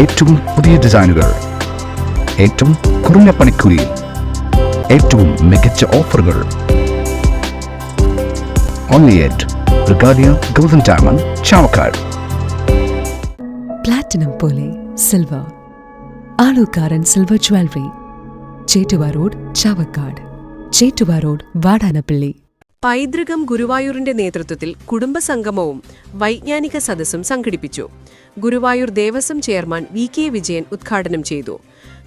ഏറ്റവും പുതിയ ഡിസൈനുകൾ. ഏറ്റവും കുറഞ്ഞ പണിക്കൂലിയിൽ ഏറ്റവും മികച്ച ഓഫറുകൾ. Only at Regalia golden diamond Chavakkad platinum പോലെ silver Alukkaran silver jewellery Chettuva road Chavakkad Chettuva road Vadanappally പൈതൃകം ഗുരുവായൂരിന്റെ നേതൃത്വത്തിൽ കുടുംബസംഗമവും വൈജ്ഞാനിക സദസ്സും സംഘടിപ്പിച്ചു. Guruvayur Devaswom chairman V K Vijayan ഉദ്ഘാടനം ചെയ്തു.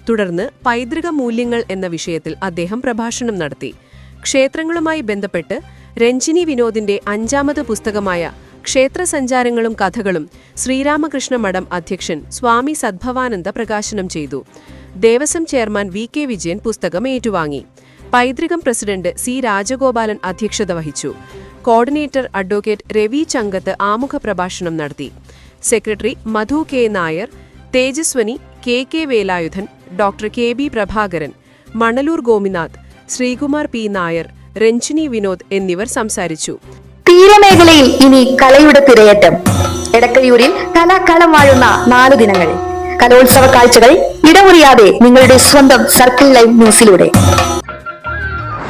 തുടർന്ന് പൈതൃക മൂല്യങ്ങൾ എന്ന വിഷയത്തിൽ അദ്ദേഹം പ്രഭാഷണം നടത്തി. ക്ഷേത്രങ്ങളുമായി ബന്ധപ്പെട്ട് രഞ്ജിനി വിനോദിന്റെ അഞ്ചാമത് പുസ്തകമായ ക്ഷേത്ര സഞ്ചാരങ്ങളും കഥകളും ശ്രീരാമകൃഷ്ണ മഠം അധ്യക്ഷൻ സ്വാമി സദ്ഭവാനന്ദ പ്രകാശനം ചെയ്തു. Devaswom chairman V K Vijayan പുസ്തകം ഏറ്റുവാങ്ങി. പൈതൃകം പ്രസിഡന്റ് സി രാജഗോപാലൻ അധ്യക്ഷത വഹിച്ചു. കോർഡിനേറ്റർ അഡ്വക്കേറ്റ് രവി ചങ്കത്ത് ആമുഖ പ്രഭാഷണം നടത്തി. Secretary Madhu K Nair Tejaswini K K Velayudhan doctor K B Prabhakaran Manalur Gopinath Sreekumar P Nair Ranjini Vinod എന്നിവർ സംസാരിച്ചു. തീരമേഖലയിൽ ഇനി കലയുടെ തിരയേറ്റം. എടക്കയൂരിൽ കലാകാലം വാഴുന്ന നാലു ദിനങ്ങൾ. കലോത്സവ കാഴ്ചകൾ ഇടമുറിയാതെ നിങ്ങളുടെ സ്വന്തം സർക്കിൾ ലൈവ് ന്യൂസിലൂടെ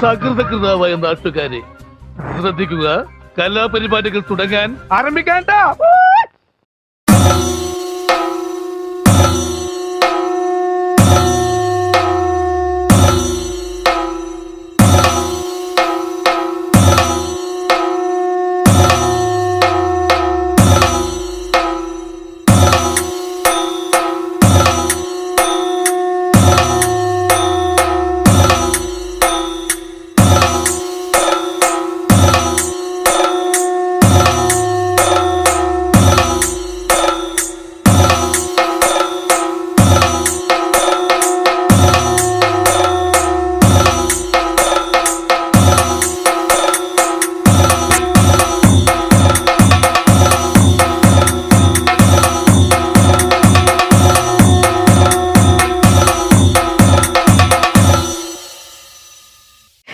സകൃതകൃതാവായ നാട്ടുകാരെ ശ്രദ്ധിക്കുക കലാപരിപാടികൾ തുടങ്ങാൻ ആരംഭിക്കാൻ